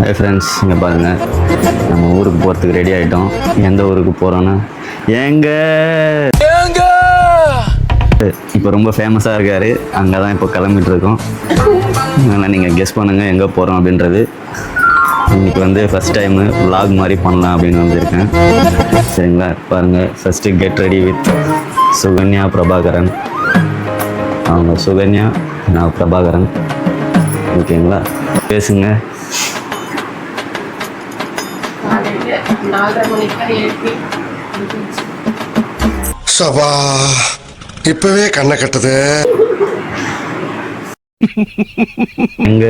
Hi friends இங்கே பாருங்கள் நம்ம ஊருக்கு போகிறதுக்கு ரெடி ஆகிட்டோம் எந்த ஊருக்கு போகிறோன்னா எங்க இப்போ ரொம்ப ஃபேமஸாக இருக்கார். அங்கே தான் இப்போ கிளம்பிட்டு இருக்கோம். அதனால் நீங்கள் கெஸ் பண்ணுங்கள் எங்கே போகிறோம் அப்படின்றது. இன்னைக்கு வந்து ஃபஸ்ட் டைமு vlog மாதிரி பண்ணலாம் அப்படின்னு வந்திருக்கேன். சரிங்களா? பாருங்கள் first get ready with Sukanya Prabakaran. அவங்க சுகன்யா நான் பிரபாகரன். ஓகேங்களா? பேசுங்க. நாலரை மணிக்கு எழுப்பி சபா இப்பவே கண்ணை கட்டுது. எங்க?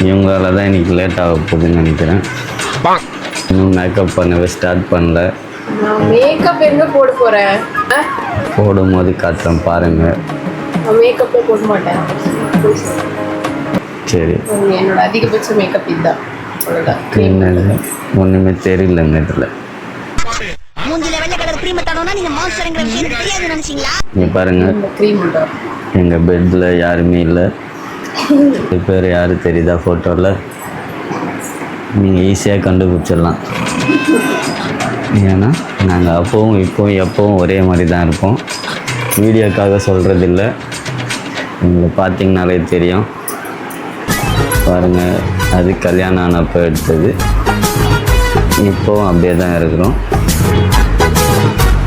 இவங்களால தான் இன்னைக்கு லேட் ஆக போகுதுன்னு நினைக்கிறேன். இன்னும் மேக்கப் பண்ணவே ஸ்டார்ட் பண்ணல. நான் மேக்கப் எங்க போட போறேன்? அஹ், போடும்போது காட்டுறேன் பாருங்க. நான் மேக்கப்பே போட மாட்டேன். சரி. என்னோட அதிகபட்ச மேக்கப் இதுதான். என்னது? ஒன்றுமே தெரியலங்க இதில் நீ இங்கே பாருங்க. எங்கள் பெட்டில் யாருமே இல்லை. பேர் யார் தெரியுதா ஃபோட்டோவில் நீங்கள் ஈஸியாக கண்டுபிடிச்சிடலாம். ஏன்னா நாங்கள் அப்போவும் இப்போவும் எப்போவும் ஒரே மாதிரி தான் இருப்போம். வீடியோக்காக சொல்கிறதில்ல உங்களை பார்த்தீங்கனாலே தெரியும். பாருங்கள் அது கல்யாணம் ஆனப்போ எடுத்தது. இப்போவும் அப்படியே தான் இருக்கிறோம்.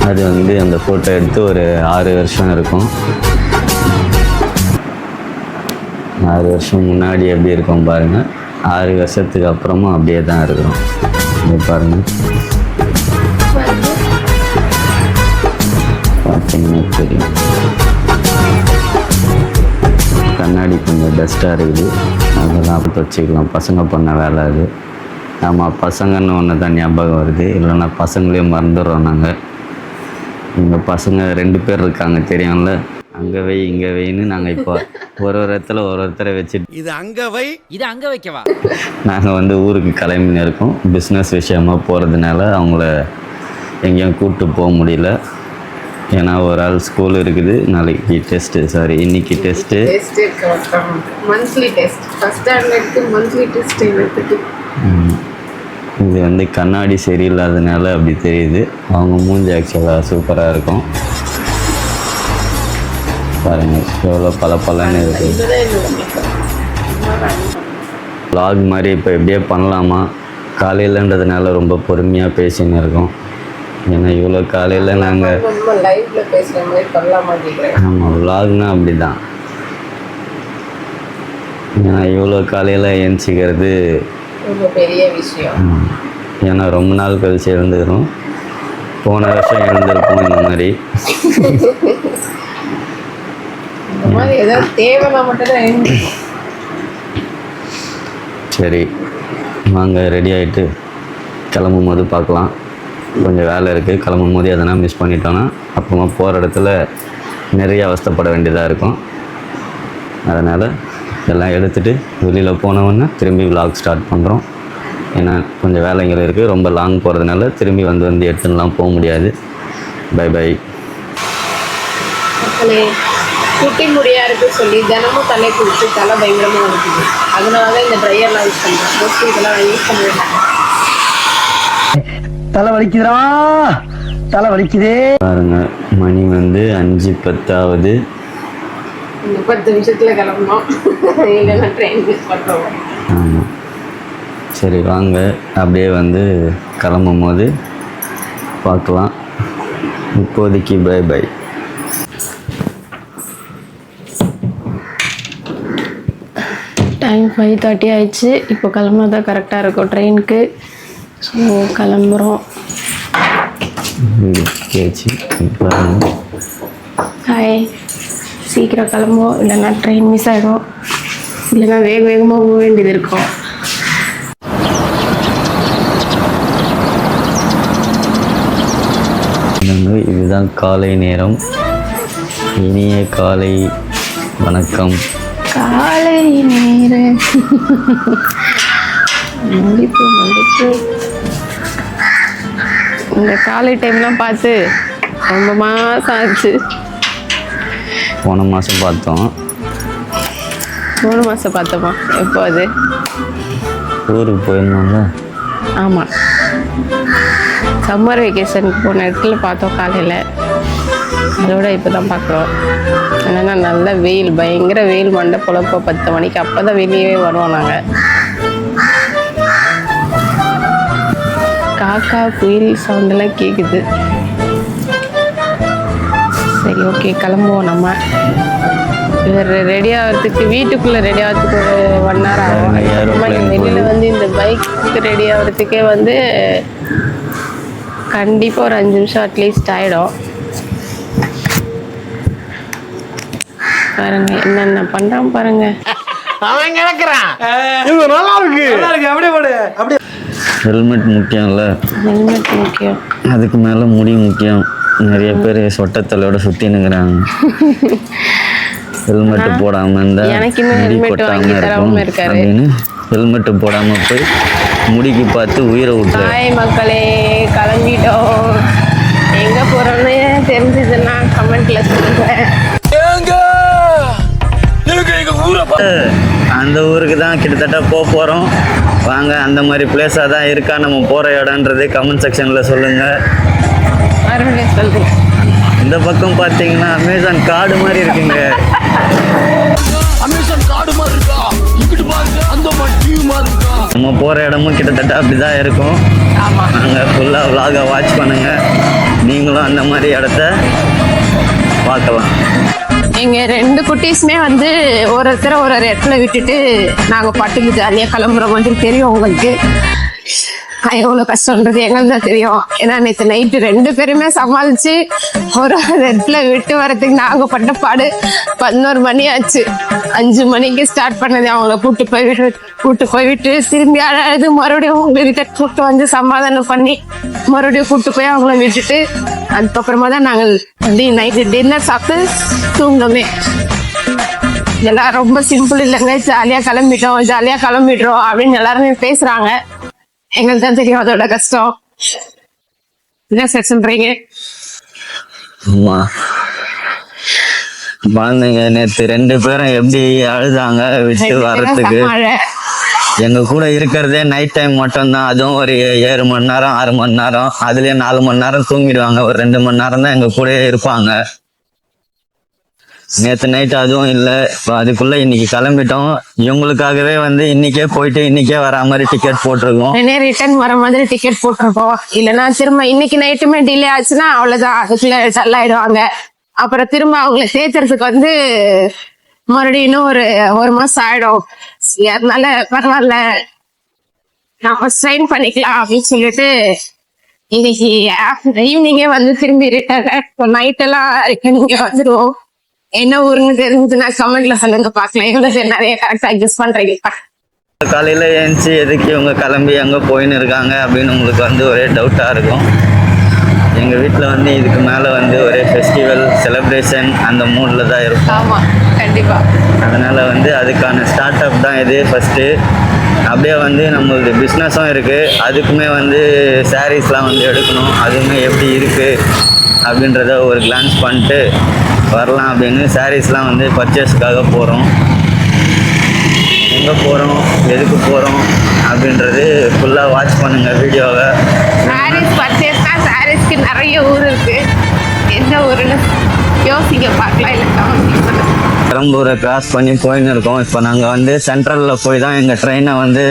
அது வந்து அந்த ஃபோட்டோ எடுத்து ஒரு ஆறு வருஷம் இருக்கும். ஆறு வருஷம் முன்னாடி எப்படி இருக்கும் பாருங்கள் ஆறு வருஷத்துக்கு அப்புறமும் அப்படியே தான் இருக்கிறோம். பாருங்கள் பார்த்தீங்கன்னா தெரியும். கண்ணாடி கொஞ்சம் டஸ்ட்டாக இருக்குது. அதெல்லாம் அப்படி வச்சுக்கலாம். பசங்க பண்ண வேலை அது. ஆமாம் பசங்கன்னு ஒன்று தான் ஞாபகம் வருது. இல்லைன்னா பசங்களே மறந்துடுறோம் நாங்கள் எங்கள் பசங்க ரெண்டு பேர் இருக்காங்க தெரியும்ல? அங்கே வை இங்கே வைன்னு நாங்கள் இப்போ ஒரு ஒரு இடத்துல ஒரு ஒருத்தரை வச்சுட்டு இது அங்க வை. இது அங்க வைக்கவா? நாங்கள் வந்து ஊருக்கு கிளம்பின்னு இருக்கோம். பிஸ்னஸ் விஷயமா போகிறதுனால அவங்கள எங்கேயும் கூப்பிட்டு போக முடியல. ஏன்னா ஒரு ஆள் ஸ்கூல் இருக்குது. நாளைக்கு டெஸ்ட்டு சாரி இன்னைக்கு டெஸ்ட்டு டெஸ்ட் இருக்க ஒருத்தவங்க மந்த்லி டெஸ்ட் ஃபர்ஸ்ட் ஸ்டாண்டர்டுக்கு மந்த்லி டெஸ்ட் எடுத்துட்டு இது வந்து கண்ணாடி சரியில்லாதனால அப்படி தெரியுது. அவங்க மூஞ்சி ஆக்சுவலாக சூப்பராக இருக்கும். பாருங்கள் எவ்வளோ பல பலன்னு இருக்குது vlog மாதிரி இப்போ எப்படியே பண்ணலாமா? காலையிலன்றதுனால ரொம்ப பொறுமையாக பேசின்னு இருக்கோம். ஏன்னா இவ்வளோ காலையில் நாங்கள் ஆமாம் vlogனா அப்படி தான் ஏன்னா இவ்வளோ காலையில் எழுந்திக்கிறது ரொம்ப பெரிய விஷயம். ஏன்னா ரொம்ப நாள் கழிச்சு எழுந்துக்கிறோம். போன வருஷம் எழுந்திருப்போம் இந்த மாதிரி. சரி வாங்க ரெடி ஆகிட்டு கிளம்பும் போது பார்க்கலாம். கொஞ்சம் வேலை இருக்குது கிளம்பும் போது எதனா மிஸ் பண்ணிட்டோன்னா அப்புறமா போகிற இடத்துல நிறைய அவஸ்தப்பட வேண்டியதாக இருக்கும். அதனால் எல்லாம் எடுத்துகிட்டு வெளியில் போனவுடனே திரும்பி விலாக் ஸ்டார்ட் பண்ணுறோம் ஏன்னா கொஞ்சம் வேலைகள் இருக்குது ரொம்ப லாங் போகிறதுனால திரும்பி வந்து வந்து எடுத்துலாம் போக முடியாது. பை பை குட்டி முடியா இருக்கு சொல்லி தினமும் தலை குளிச்சு தலை பயங்கரமாக இருக்குது அதனால தான் இந்த ட்ரையர்லாம் யூஸ் பண்ணுறேன் மோஸ்ட்லி இதெல்லாம் யூஸ் பண்ணவே தலை வலிக்குதுடா தலை வலிக்குதே பாருங்க மணி வந்து அஞ்சு பத்தாவது. பத்து நிமிஷத்துல கிளம்பணும். இல்லைன்னா ட்ரெயின் மிஸ் பண்ணுறோம் ஆமாம் சரி வாங்க. அப்படியே வந்து கிளம்பும் போது பார்க்கலாம். இப்போதைக்கு bye bye time five thirty ஆயிடுச்சு. இப்போ கிளம்புறது கரெக்டாக இருக்கும். ட்ரெயினுக்கு ஸோ கிளம்புறோம். கேச்சு ஹாய் சீக்கிரம் கிளம்புவோம். இல்லைன்னா ட்ரெயின் மிஸ் ஆகிடும் இல்லைன்னா வேக வேகமாக போக வேண்டியது இருக்கும். இதுதான் காலை நேரம். இனிய காலை வணக்கம். காலை நேர மல்லிப்பூ மல்லிப்பூ இந்த காலை டைம்லாம் பார்த்து ரொம்ப மாதம் ஆச்சு போன மாதம் பார்த்தோம். மூணு மாதம் பார்த்தோமா? எப்போ அது? ஊருக்கு போயிருந்தோம்ல. ஆமாம் சம்மர் வெக்கேஷனுக்கு போன இடத்துல பார்த்தோம் காலையில். அதோட இப்போ தான் பார்க்குறோம். என்னென்னா நல்ல வெயில் பயங்கர வெயில் மண்டை பொழப்போ பத்து மணிக்கு அப்போ தான் வெளியவே வருவோம் நாங்கள் காக்கா குயில் சவுண்டெல்லாம் கேட்குது சரி ஓகே கிளம்புவோம் நம்ம. இவர் ரெடி ஆகிறதுக்கு வீட்டுக்குள்ளே ரெடி ஆகிறதுக்கு ஒரு ஒன் ஹவர் ஆகும். வெளியில் வந்து இந்த பைக்கு ரெடி ஆகிறதுக்கே வந்து கண்டிப்பாக ஒரு அஞ்சு நிமிஷம் அட்லீஸ்ட் ஆகிடும் பாருங்க என்னென்ன பண்ணுறான் பாருங்க. ஹெல்மெட் முக்கியம்ல. ஹெல்மெட் முக்கியம். அதுக்கு மேலே முடி முக்கியம். நிறைய பேர் சொட்டத்தலையோட சுற்றினுங்கிறாங்க ஹெல்மெட் போடாம இருந்தா எனக்கு இன்னும் முடி helmet கொட்டாம வாங்கி தராம இருக்கும். அப்படின்னு ஹெல்மெட் போடாம போய் முடிக்கு பார்த்து உயிரை விட்டுரு ஹாய் மக்களே கிளம்பிட்டோம் எங்கே போகிறோன்னு தெரிஞ்சதுன்னா கமெண்ட்டில் சொல்லுங்கள் அந்த ஊருக்கு தான் கிட்டத்தட்ட போக போகிறோம் வாங்க அந்த மாதிரி பிளேஸாக தான் இருக்கா நம்ம போகிற இடன்றது கமெண்ட் செக்ஷனில் சொல்லுங்கள் இந்த பக்கம் பார்த்தீங்கன்னா அமேசான் காடு மாதிரி இருக்குங்க. நம்ம போகிற இடமும் கிட்டத்தட்ட அப்படி தான் இருக்கும் நாங்கள் ஃபுல்லாக vlog-அ வாட்ச் பண்ணுங்கள் நீங்களும் அந்த மாதிரி இடத்த பார்க்கலாம். எங்க ரெண்டு குட்டீஸுமே வந்து ஒரு ஒருத்தரை ஒரு ஒரு இடத்துல விட்டுட்டு நாங்க பாட்டுக்கு ஜாலியா கிளம்புற மாதிரி தெரியும் உங்களுக்கு அது எவ்வளவு கஷ்டம்ன்றது எங்களுக்கு தான் தெரியும். ஏன்னா நேற்று நைட்டு ரெண்டு பேருமே சமாளிச்சு ஒரு இடத்துல விட்டு வரதுக்கு நாங்க பட்ட பாடு பதினோரு மணி ஆச்சு. அஞ்சு மணிக்கு ஸ்டார்ட் பண்ணது. அவங்கள கூட்டு போய் விட்டு கூட்டு போய் விட்டு திரும்பி அழகு மறுபடியும் உங்க கிட்ட கூட்டு வந்து சமாதானம் பண்ணி மறுபடியும் கூட்டு போய் அவங்கள விட்டுட்டு அதுக்கப்புறமா தான் நாங்கள் வந்து நைட்டு டின்னர் சாப்பிட்டு தூங்கமே இதெல்லாம் ரொம்ப சிம்பிள் இல்லைங்க. ஜாலியாக கிளம்பிட்டோம் ஜாலியாக கிளம்பிடுறோம் அப்படின்னு எல்லாருமே பேசுகிறாங்க எங்களுக்கு தான் தெரியும் அதோட கஷ்டம். என்ன சார் சொல்றீங்க? ஆமாம் குழந்தைங்க நேற்று ரெண்டு பேரும் எப்படி அழுதாங்க விட்டு வர்றதுக்கு. எங்க கூட இருக்கிறதே நைட் டைம் மட்டும்தான். அதுவும் ஒரு ஏழு மணி நேரம் ஆறு மணி நேரம் அதுலயே நாலு மணி நேரம் தூங்கிடுவாங்க. ஒரு ரெண்டு மணி நேரம் தான் எங்க கூடயே இருப்பாங்க. நேற்று நைட் அதுவும் இல்லை. இப்போ அதுக்குள்ள இன்னைக்கு கிளம்பிட்டோம். இவங்களுக்காகவே வந்து இன்னைக்கே போயிட்டு இன்னைக்கே வரா மாதிரி டிக்கெட் போட்டிருக்கோம். உடனே ரிட்டர்ன் வர மாதிரி டிக்கெட் போட்டிருப்போம் இல்லைன்னா திரும்ப இன்னைக்கு நைட்டுமே டிலே ஆச்சுன்னா அவ்வளோதான் அதுக்குள்ள டல் அப்புறம் திரும்ப அவங்கள சேர்த்துறதுக்கு வந்து மறுபடியும் இன்னும் ஒரு ஒரு மாசம் ஆயிடும். அதனால பரவாயில்ல. நம்ம ஸ்ட்ரெயின் பண்ணிக்கலாம் அப்படின்னு சொல்லிட்டு இன்னைக்கு ஈவினிங்கே வந்து திரும்பி ரிட்டர்ன் நைட் எல்லாம் ரிட்டர்ன் இங்க என்ன ஊருன்னு தெரிஞ்சதுன்னா கமெண்ட்ல சொல்லுங்க பார்க்கலாம். எவ்வளவு பேர் நிறைய கரெக்டா அட்ஜஸ்ட் பண்றீங்க காலையில ஏஞ்சி எதுக்கு இவங்க கிளம்பி எங்க போயின்னு இருக்காங்க அப்படின்னு உங்களுக்கு வந்து ஒரே டவுட்டா இருக்கும். எங்க வீட்ல வந்து இதுக்கு மேல வந்து ஒரே ஃபெஸ்டிவல் செலிப்ரேஷன் அந்த மூட்ல தான் இருக்கும். ஆமா கண்டிப்பா. அதனால வந்து அதுக்கான ஸ்டார்ட் அப் தான் இது ஃபர்ஸ்ட் அப்படியே வந்து நம்மளுக்கு பிஸ்னஸும் இருக்குது அதுக்குமே வந்து சாரீஸ்லாம் வந்து எடுக்கணும். அதுவுமே எப்படி இருக்குது அப்படின்றத ஒரு கிளான்ஸ் பண்ணிட்டு வரலாம் அப்படின்னு சாரீஸ்லாம் வந்து பர்ச்சேஸ்க்காக போகிறோம் எங்கே போகிறோம் எதுக்கு போகிறோம் அப்படின்றது ஃபுல்லாக வாட்ச் பண்ணுங்கள் வீடியோவை. சாரீஸ் பர்ச்சேஸ்னா சாரீஸ்க்கு நிறைய ஊர் இருக்குது எந்த ஊருன்னு யோசிக்க பார்க்கலாம். இல்லை. கவனிக்க பெரம்பூரை கிராஸ் பண்ணி போயின்னு இருக்கோம் இப்போ நாங்கள் வந்து சென்ட்ரலில் போய் தான் எங்கள் ட்ரெயினை வந்து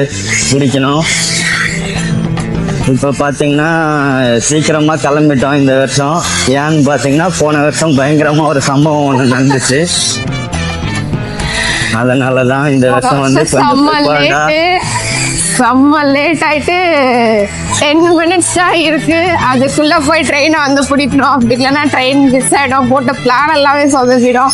பிடிக்கணும். இப்போ பார்த்தீங்கன்னா சீக்கிரமாக கிளம்பிட்டோம் இந்த வருஷம். ஏன்னு பார்த்தீங்கன்னா போன வருஷம் பயங்கரமாக ஒரு சம்பவம் ஒன்று நடந்துச்சு. அதனால தான் இந்த வருஷம் வந்து கொஞ்சம் செம்ம லேட் ஆயிட்டு டென் மினிட்ஸ் தான் இருக்கு. அதுக்குள்ள போய் ட்ரெயினை வந்து பிடிக்கணும். அப்படி இல்லைன்னா ட்ரெயின் மிஸ் ஆயிடும். போட்ட பிளான் எல்லாமே சொதப்பிடும்.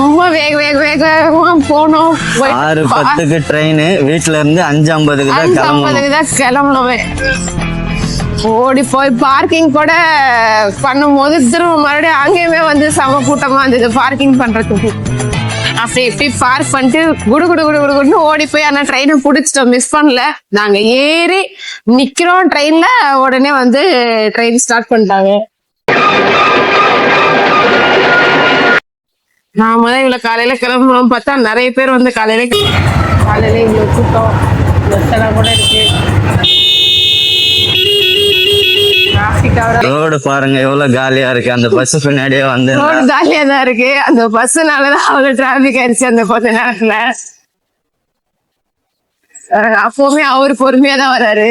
ரொம்ப வேக வேக வேகமா போகணும். போய் ஆறு பத்துக்கு ட்ரெயின் வீட்டில இருந்து அஞ்சு ஐம்பதுக்கு தான் ஐம்பதுக்கு தான் கிளம்பணுமே. ஓடி போய் பார்க்கிங் கூட பண்ணும்போது திரும்ப மறுபடியும் அங்கேயுமே வந்து செம கூட்டமா இருந்தது. பார்க்கிங் பண்றதுக்கு. அப்படி இப்படி பார்க் பண்ணிட்டு குடு குடு குடு குடு குடுன்னு ஓடி போய் ஆனா ட்ரெயினை பிடிச்சிட்டோம். மிஸ் பண்ணல. நாங்க ஏறி நிக்கிறோம் ட்ரெயின்ல உடனே வந்து ட்ரெயின் ஸ்டார்ட் பண்ணிட்டாங்க. நாம தான் இவ்வளவு காலையில கிளம்புறோம் பார்த்தா நிறைய பேர் வந்து காலையில கி- காலையில இவ்வளவு கூட்டம் கூட இருக்கு. ரோடு பாருங்க எவ்வளவு காலியா இருக்கு. அந்த பஸ் பின்னாடியே வந்து ரோடு காலியா தான் இருக்கு. அந்த பஸ்னாலதான் அவ்வளவு டிராபிக் ஆயிடுச்சு அந்த கொஞ்ச நேரத்துல. அப்பவுமே அவர் பொறுமையா தான் வராரு.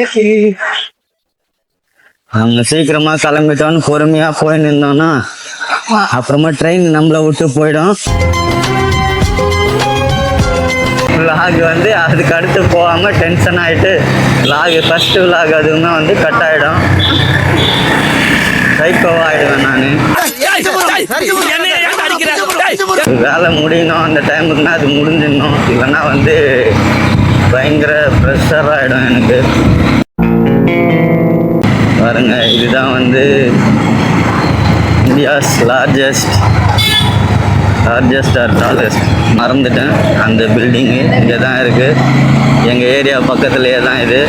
அவங்க சீக்கிரமா கிளம்பிட்டோம்னு பொறுமையா போய் நின்றோம்னா அப்புறமா ட்ரெயின் நம்மள விட்டு போயிடும். லாக் வந்து அதுக்கு அடுத்து போகாம டென்ஷன் ஆயிட்டு லாக் ஃபர்ஸ்ட் லாக் அதுவுமே வந்து கட் ஆகிடும் சைக்கோவாக ஆகிடுவேன் நான். வேலை முடியணும் அந்த டைமுக்குன்னா அது முடிஞ்சிடணும். இல்லைன்னா வந்து பயங்கர ப்ரெஷர் ஆகிடும் எனக்கு. பாருங்க இதுதான் வந்து India's largest largest or tallest மறந்துட்டேன். அந்த பில்டிங்கு இங்கே தான் இருக்குது எங்கள் ஏரியா பக்கத்துலேயே தான் இது.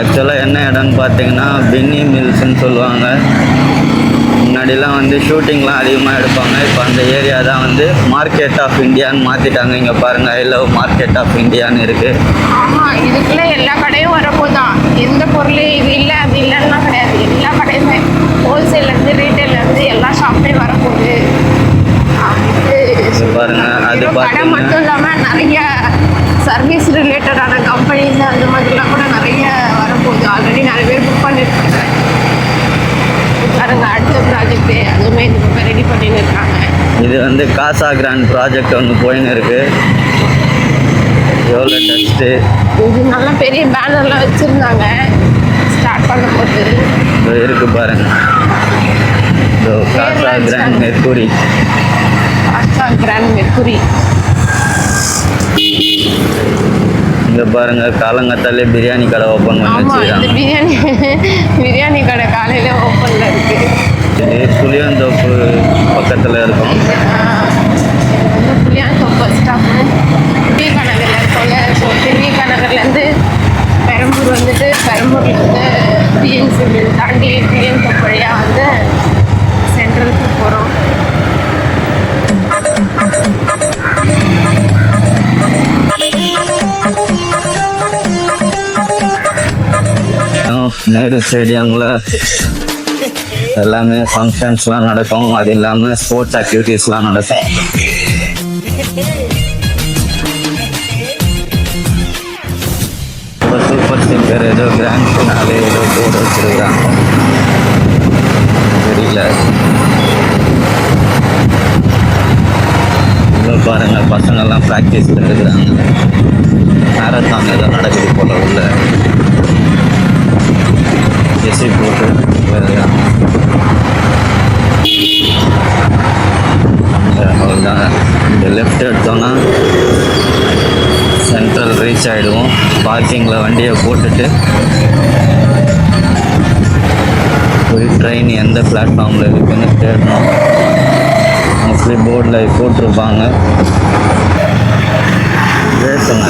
ஆக்சுவலாக என்ன இடம்னு பார்த்தீங்கன்னா பின்னி மில்ஸ்ன்னு சொல்லுவாங்க. முன்னாடிலாம் வந்து ஷூட்டிங்லாம் அதிகமாக எடுப்பாங்க. இப்போ அந்த ஏரியா தான் வந்து மார்க்கெட் ஆஃப் இந்தியான்னு மாற்றிட்டாங்க இங்கே பாருங்கள் ஐ லவ் மார்க்கெட் ஆஃப் இந்தியான்னு இருக்குது ஆமா எல்லா கடையும் வரப்போதான். எந்த பொருள் இது இல்லை அது இல்லைன்னா கிடையாது. எல்லா கடையுமே ஹோல்சேல்லேருந்து இருந்து எல்லா ஷாப்புமே வரப்போகுது அப்படின்ட்டு இங்க பாருங்க அது வெறும் கடை பார்த்தீங்கன்னா மட்டும் இல்லாம நிறைய சர்வீஸ் ரிலேட்டடான கம்பெனிஸ் அந்த மாதிரிலாம் கூட நிறைய வரப்போகுது. ஆல்ரெடி நிறைய பேர் புக் பண்ணிருக்காங்க. பாருங்க அடுத்த ப்ராஜெக்ட் அதுவுமே இந்த பக்கம் ரெடி பண்ணிட்டு இருக்காங்க. இது வந்து காசா கிராண்ட் ப்ராஜெக்ட் ஒன்று போயின்னு இருக்கு. எவ்வளோ டஸ்ட்டு இது நல்ல பெரிய பேனர்லாம் வச்சிருந்தாங்க. ஸ்டார்ட் பண்ண போது இதோ இருக்கு பாருங்க. இதோ காசா கிராண்ட் மெர்குரி. ஆஸ்டா கிராண்ட் மெர்குரி. இங்க பாருங்க காலங்கத்தாலே பிரியாணி கடை ஓப்பன் பண்ணி பிரியாணி பிரியாணி கடை காலையில ஓப்பன்ல இருக்கு. இது புளியந்தோப்பு பக்கத்தில் இருக்கும். புளியாந்தோப்பு ஸ்டாப்பு விவேகா நகர்ல இருக்கோம்ல ஸோ விவேகா நகர்லேருந்து பெரம்பூர் வந்துட்டு பெரம்பூர்லேருந்து பிஎன்சி தாண்டி புளியாந்தோப்பு வழியாக வந்து நேரு ஸ்டேடியமில் எல்லாமே ஃபங்க்ஷன்ஸ்லாம் நடக்கும். அது இல்லாமல் ஸ்போர்ட்ஸ் ஆக்டிவிட்டீஸ்லாம் நடக்கும். இப்போ சூப்பர் சிங்கர் ஏதோ கிராண்ட் ஃபினாலே ஏதோ போர்டு வச்சிருக்கிறாங்க. தெரியல. இதோ பாருங்கள் பசங்கெல்லாம் ப்ராக்டிஸ் இருக்கிறாங்க மேரத்தான் ஏதோ நடக்குது போல உள்ள. ஜெர்சி போட்டு வருகிறாங்க. அவ்வளோதான் இந்த லெஃப்ட் எடுத்தோன்னா சென்ட்ரல் ரீச் ஆகிடுவோம் பார்க்கிங்கில் வண்டியை போட்டுட்டு போய் ட்ரெயின் எந்த பிளாட்ஃபார்மில் இருக்குன்னு தேடணும் மோஸ்ட்லி போர்டில் போட்டிருப்பாங்க பேசுங்க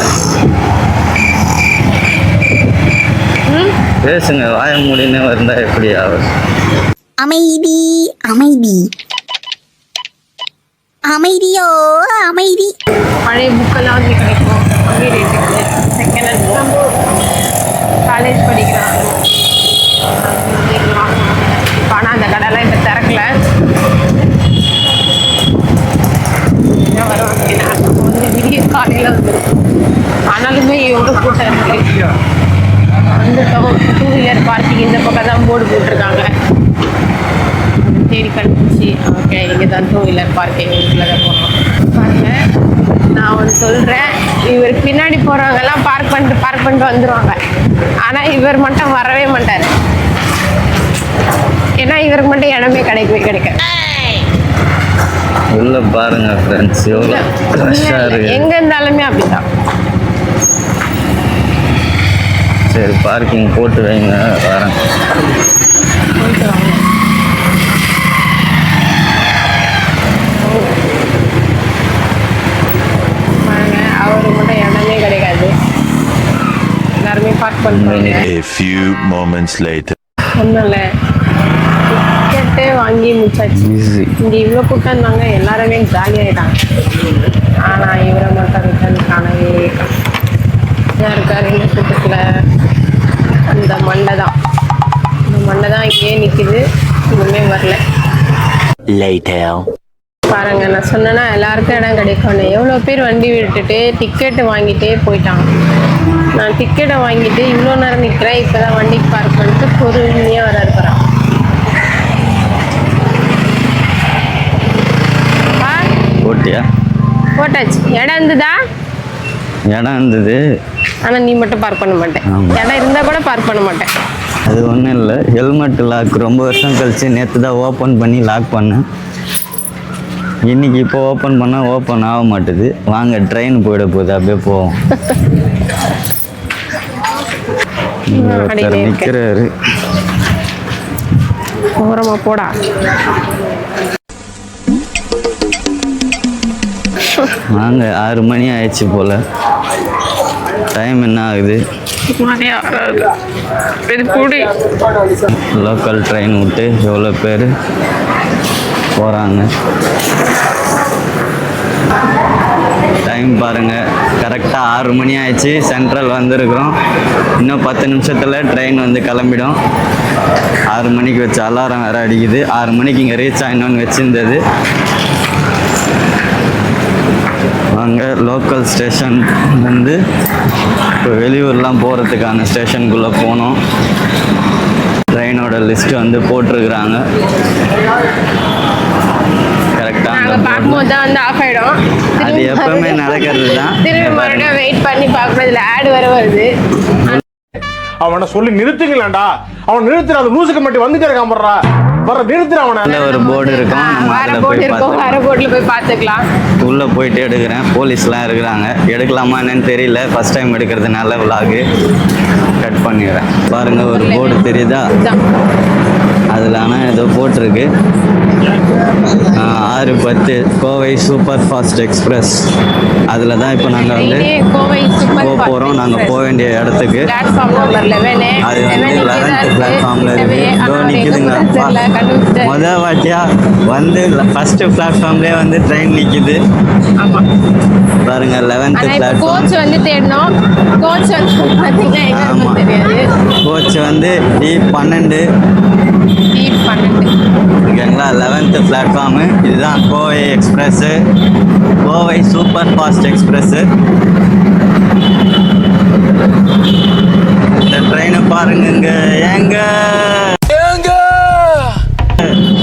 பேசுங்க வாய முடின்னு இருந்தால் எப்படி ஆகும்? அமைதி அமைதி. அமைதியோ அமைதி. பழைய புக்கெல்லாம் வந்து கிடைக்கும் கம்மி ரேட்டுக்கு செகண்ட் ஹேண்ட் காலேஜ் படிக்கிறாங்க இப்போ ஆனால் அந்த கடைலாம் இப்போ திறக்கல இதான் வருவாங்க ஏன்னா நம்ம வந்து விடிய காலையில் வந்துருக்கும் ஆனாலுமே எவ்வளோ கூட்டம் இருக்கு வந்துட்டோம் டூ வீலர் பார்க்கிங் இந்த பக்கம் தான் போர்டு போட்டிருக்காங்க தேடி கண்டுபிடிச்சி ஓகே இங்கே தான் டூ வீலர் பார்க்கிங் இதுக்குள்ள தான் போகணும் பாருங்க நான் ஒன்று சொல்கிறேன் இவர் பின்னாடி போகிறவங்கெல்லாம் பார்க் பண்ணிட்டு பார்க் பண்ணிட்டு வந்துடுவாங்க ஆனால் இவர் மட்டும் வரவே மாட்டார். ஏன்னா இவருக்கு மட்டும் இடமே கிடைக்கவே கிடைக்காது. உள்ள பாருங்க ஃப்ரெண்ட்ஸ் எவ்வளோ ஃப்ரெஷ்ஷாக இருக்கு. எங்கே இருந்தாலுமே அப்படிதான். சரி பார்க்கிங் போட்டு வைங்க வரேன் போயிட்டு வாங்க பாருங்க அவருக்கு மட்டும் இடமே கிடைக்காது பார்க் பண்ணுவாங்க. A few moments later. ஒன்றும் டிக்கெட்டு வாங்கி முடிச்சாச்சு. இங்கே இவ்வளோ கூட்டம் இருந்தாங்க எல்லாருமே ஜாலியாகிட்டாங்க ஆனால் இவரை மட்டும் ரிட்டர்ன் காணவே காணோம். இருக்காரு இந்த கூட்டத்தில்? இந்த மண்டை தான். இந்த மண்டை தான் இங்கேயே நிற்கிது இன்னுமே வரல. பாருங்க நான் சொன்னேன்னா எல்லாருக்கும் இடம் கிடைக்கும்னு. எவ்வளோ பேர் வண்டி விட்டுட்டு டிக்கெட்டு வாங்கிட்டே போயிட்டாங்க. நான் டிக்கெட்டை வாங்கிட்டு இவ்வளோ நேரம் நிற்கிறேன் இப்போ தான் வண்டிக்கு பார்க் பண்ணிட்டு பொறுமையாக வர இருக்கிறேன் ஓட்டியா? போட்டாச்சு. இடம் இருந்ததா? இடம் இருந்தது. ஆனால் நீ மட்டும் பார்க் பண்ண மாட்டேன். இடம் இருந்தால் கூட பார்க் பண்ண மாட்டேன். அது ஒன்றும் இல்லை. ஹெல்மெட் லாக் ரொம்ப வருஷம் கழிச்சு நேற்று தான் ஓப்பன் பண்ணி லாக் பண்ணேன். இன்னைக்கு இப்போ ஓப்பன் பண்ணால் ஓப்பன் ஆக மாட்டுது. வாங்க ட்ரெயின் போயிட போகுது. அப்படியே போவோம் இங்க ஒருத்தர் அடியிலே இருக்கு. நிற்கிறாரு ஓரமாக போடா. வாங்க ஆறு மணி ஆயிடுச்சு போல். டைம் என்ன ஆகுது? லோக்கல் ட்ரெயின் விட்டு எவ்வளோ பேர் போகிறாங்க டைம் பாருங்கள் கரெக்டாக ஆறு மணி ஆயிடுச்சு. சென்ட்ரல் வந்திருக்கிறோம். இன்னும் பத்து நிமிஷத்தில் ட்ரெயின் வந்து கிளம்பிடும். ஆறு மணிக்கு வச்சு அலாரம் வேறு அடிக்குது. ஆறு மணிக்கு இங்கே ரீச் ஆகணும்னு வச்சுருந்தது. வாங்க லோக்கல் ஸ்டேஷன் வந்து இப்போ வெளியூர்லாம் போகிறதுக்கான ஸ்டேஷனுக்குள்ளே போனோம். ட்ரெயினோட லிஸ்ட் வந்து போட்டிருக்கிறாங்க. நாங்கள் பார்க்கும்போது தான் வந்து ஆஃப் ஆகிடும் அது எப்பவுமே நடக்கிறது தான். திரும்பி மறுபடியும் வெயிட் பண்ணி பார்க்குறதுல ஆட் வர வருது. அவனை சொல்லி நிறுத்துங்களேன்டா. அவன் நிறுத்துற அந்த லூசுக்கு மட்டும் வந்துட்டே இருக்கான் பண்றா வர நிறுத்துற அவனை. ஒரு போர்டு இருக்கும். போட்டு போய் இருக்கோம். போய் பார்த்துக்கலாம். உள்ளே போயிட்டு எடுக்கிறேன். போலீஸ்லாம் இருக்கிறாங்க எடுக்கலாமா என்னன்னு தெரியல. ஃபஸ்ட் டைம் எடுக்கிறதுனால விலாகு கட் பண்ணிடுறேன். பாருங்கள் ஒரு போர்டு தெரியுதா. அதில் ஆனால் ஏதோ போட்டிருக்கு ஆறு பத்து. Kovai super fast express. அதில் தான் இப்போ நாங்கள் வந்து போக போகிறோம் நாங்கள் போக வேண்டிய இடத்துக்கு. அது வந்து லெவன்த் பிளாட்ஃபார்மில் இருக்குது இதோ நிற்குதுங்க முத வாட்டியா வந்து ஃபஸ்ட்டு பிளாட்ஃபார்ம்லேயே வந்து ட்ரெயின் நிற்கிது ஆமா. பாருங்க லெவன்த்து பிளாட்ஃபார்ம் கோச் வந்து தேடணும். கோச் வந்து பார்த்தீங்கன்னா எங்க ஆமா. இருக்குன்னு தெரியாது. கோச் வந்து டி பன்னெண்டு. டி பன்னெண்டு. ஓகேங்களா லெவன்த்து பிளாட்ஃபார்மு இதுதான் Kovai express Kovai super fast express இந்த ட்ரெயினை பாருங்கங்க ஏங்க?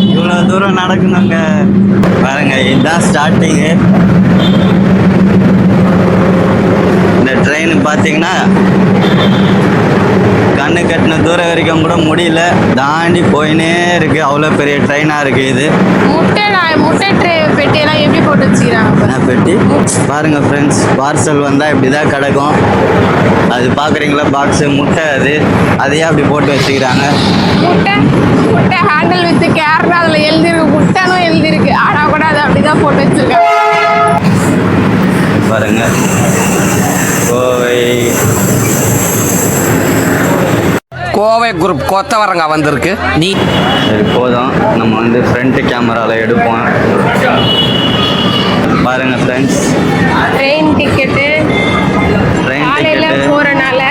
இவ்வளோ தூரம் நடக்கணுங்க. பாருங்க இதுதான் ஸ்டார்டிங்கு இந்த ட்ரெயின் பார்த்தீங்கன்னா கண்ணு கட்டின தூரம் வரைக்கும் கூட முடியல. தாண்டி போயினே இருக்கு. அவ்வளோ பெரிய ட்ரெயினாக இருக்கு இது. முட்டை முட்டை ட்ரே பெட்டியெல்லாம் எப்படி போட்டு வச்சுக்கிறாங்க பெட்டி? பாருங்க ஃப்ரெண்ட்ஸ் பார்சல் வந்தால் இப்படி தான் கிடக்கும். அது பார்க்குறீங்களா பாக்ஸு முட்டை அது. அதையே அப்படி போட்டு வச்சுக்கிறாங்க. முட்டை முட்டை ஹேண்டில் வித் கேர்னு அதில் எழுதிருக்கு முட்டைனும் எழுதிருக்கு ஆனால் கூட அதை அப்படி தான் போட்டு வச்சிருக்காங்க. பாருங்க. கோவை கோவை குரூப் கொத்தவரங்க வந்திருக்கு. நீ சரி போதும். நம்ம வந்து ஃப்ரண்ட் கேமராவில் எடுப்போம். பாருங்க ஃப்ரெண்ட்ஸ் ட்ரெயின் டிக்கெட்டு ட்ரெயின் காலையில் போகிறனால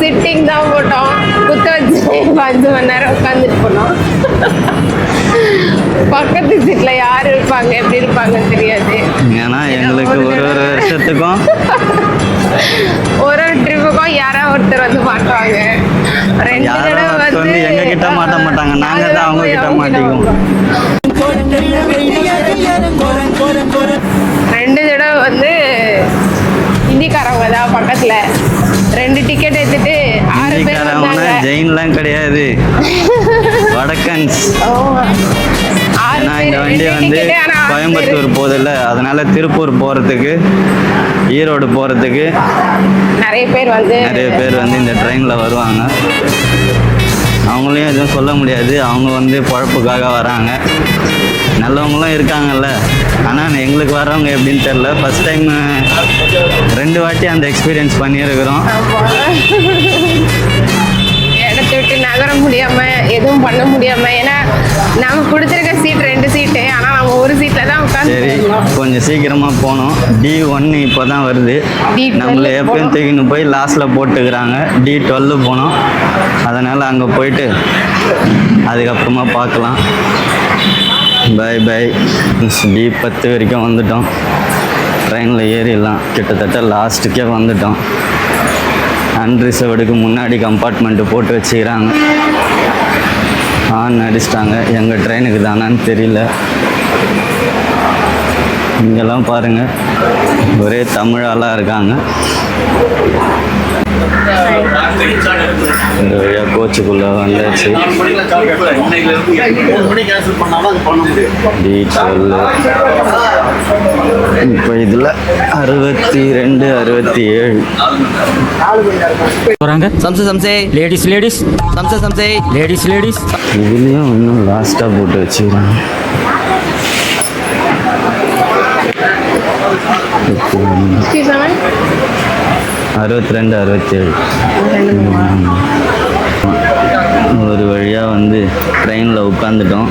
சிட்டிங் தான் போட்டோம். குத்த வச்சு அஞ்சு மணி நேரம் உட்காந்துட்டு போனோம். பக்கத்து சீட்டில் யார் இருப்பாங்க எப்படி இருப்பாங்கன்னு தெரியாது. ஏன்னா எங்களுக்கு ஒரு ஒரு வருஷத்துக்கும் ஒரு ஒரு ட்ரிப்புக்கும் யாரோ ஒருத்தர் வந்து மாட்டுவாங்க ரெண்டு யாரோ தடவை ஒருத்தர் வந்து எங்க கிட்ட மாட்ட மாட்டாங்க. நாங்க தான் அவங்க கிட்ட மாட்டிக்குவோம். ரெண்டு தடவை வந்து ஹிந்திக்காரவங்க தான் பக்கத்துல. ரெண்டு டிக்கெட் எடுத்துட்டு ஆறு பேர் ஹிந்திக்காரவங்க வந்தாங்க. ஜெயின்லாம் கிடையாது. வடக்கன்ஸ். ஏன்னா இந்த வண்டி வந்து கோயம்புத்தூர். போதில்ல. அதனால திருப்பூர் போகிறதுக்கு ஈரோடு போகிறதுக்கு நிறைய பேர் வந்து நிறைய பேர் வந்து இந்த ட்ரெயினில் வருவாங்க. அவங்களையும் எதுவும் சொல்ல முடியாது. அவங்க வந்து பொழப்புக்காக வராங்க. நல்லவங்களும் இருக்காங்கல்ல. ஆனால் எங்களுக்கு வரவங்க எப்படின்னு தெரில ஃபஸ்ட் டைம் ரெண்டு வாட்டி அந்த எக்ஸ்பீரியன்ஸ் பண்ணியிருக்கிறோம். வீட்டை விட்டு நகர முடியாமல் எதுவும் பண்ண முடியாமல் ஏன்னா நாங்கள் கொடுத்துருக்க சீட் ரெண்டு சீட்டு ஆனால் நம்ம ஒரு சீட்டில் தான் உட்காந்து கொஞ்சம் சீக்கிரமாக போனோம் டி ஒன்று இப்போ தான் வருது நம்மள எப்பயும் தூக்கின்னு போய் லாஸ்ட்டில் போட்டுக்கிறாங்க. டி டுவெல்லு போனோம் அதனால் அங்கே போயிட்டு அதுக்கப்புறமா பார்க்கலாம். பை பை டி பத்து வரைக்கும் வந்துட்டோம். ட்ரெயினில் ஏறிடலாம். கிட்டத்தட்ட லாஸ்ட்டுக்கே வந்துட்டோம். அன்ரிசர்வ்டுக்கு முன்னாடி கம்பார்ட்மெண்ட்டு போட்டு வச்சுக்கிறாங்க. ஆன் அடிச்சிட்டாங்க. எங்கள் ட்ரெயினுக்கு தானான்னு தெரியல. இங்கெல்லாம் பாருங்கள் ஒரே தமிழாலாம் இருக்காங்க. இந்த வழியாக கோச்சுக்குள்ளே வந்தாச்சு. டி டுவெல் இப்போ இதில் அறுபத்தி ரெண்டு அறுபத்தி ஏழு சம்சே சம்சே. லேடிஸ் லேடிஸ் சம்சே சம்சே. லேடிஸ் லேடிஸ் இதுலேயும் இன்னும் லாஸ்ட்டாக போட்டு வச்சுக்கிறாங்க. சிக்ஸ்டி செவன் அறுபத்தி ரெண்டு அறுபத்தி ஏழு ஒரு வழியாக வந்து ட்ரெயினில் உட்காந்துட்டோம்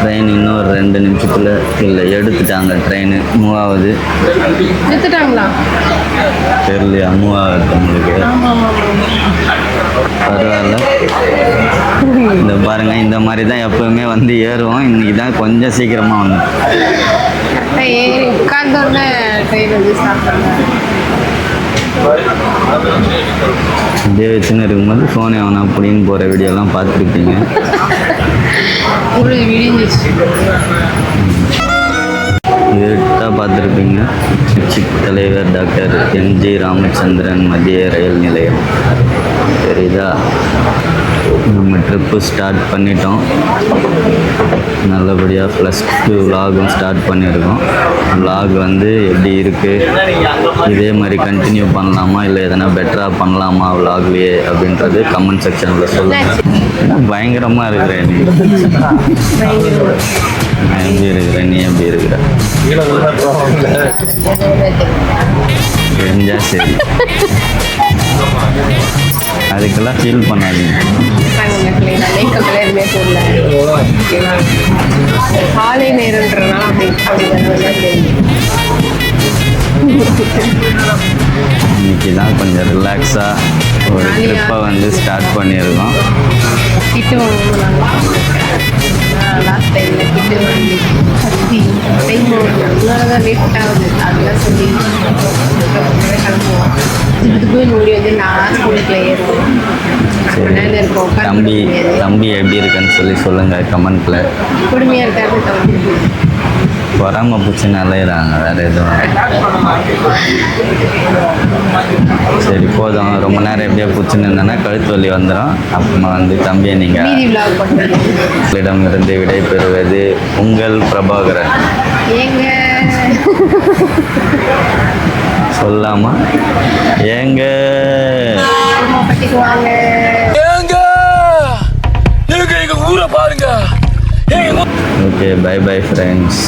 ட்ரெயின் இன்னும் ஒரு ரெண்டு நிமிஷத்தில் இல்லை எடுத்துட்டாங்க ட்ரெயின் மூவ் ஆகுது எடுத்துட்டாங்களா? தெரியலையா மூவ் ஆகுது உங்களுக்கு பரவாயில்ல. இந்த பாருங்க இந்த மாதிரி தான் எப்பவுமே வந்து ஏறுவோம். இன்னைக்கு தான் கொஞ்சம் சீக்கிரமாக வந்தோம். உட்கார்ந்தோடனே ட்ரெயின் வந்து ஸ்டார்ட் பண்ணாங்க இதே வச்சுன்னு இருக்கும்போது ஃபோனை அவனை அப்படின்னு போகிற வீடியோலாம் பார்த்துருப்பீங்க. இருட்டாக பார்த்துருப்பீங்க. சிக் தலைவர் டாக்டர் எம்ஜி ராமச்சந்திரன் மத்திய ரயில் நிலையம். தெரியுதா? நம்ம ட்ரிப்பு ஸ்டார்ட் பண்ணிட்டோம். நல்லபடியாக ப்ளஸ் டூ விலாகும் ஸ்டார்ட் பண்ணியிருக்கோம். விலாக் வந்து எப்படி இருக்குது இதே மாதிரி கண்டினியூ பண்ணலாமா? இல்லை எதனா பெட்டராக பண்ணலாமா விலாக்லேயே அப்படின்றது கமெண்ட் செக்ஷனில் சொல்லுங்கள் பயங்கரமாக இருக்கிறேன் நீ. நான் எப்படி இருக்கிறேன்? நீ எப்படி இருக்கிற? தெரிஞ்சா சரி. அதுக்கெல்லாம் ஃபீல் பண்ணாதீங்க. காலை நேரம்ன்றனால அப்படி இன்னைக்கு தான் கொஞ்சம் ரிலாக்ஸாக ஒரு ட்ரிப்பை வந்து ஸ்டார்ட் பண்ணியிருக்கோம். கிட்டு லாஸ்ட் டைமில் கிட்டு வாங்கி கத்தி தான் லேட் ஆகுது அதெல்லாம் சொல்லி கிளம்புவோம் வந்து ஏறுவோம் தம்பி தம்பி எப்படி இருக்குன்னு சொல்லி சொல்லுங்கள் கமெண்ட்டில் கொடுமையாக இருக்காது தம்பி பொறாம பூச்சி அலையிறாங்க வேறு எதுவும் சரி போதும் ரொம்ப நேரம் எப்படியோ பூச்சின்னு இருந்தேன்னா கழுத்து வலி வந்துடும் அப்புறமா வந்து தம்பியை நீங்கள் மீதி விலாக் பண்ணுறது இடமிருந்து விடைபெறுவது உங்கள் பிரபாகரன் சொல்லாமா? ஏங்க. Okay bye bye friends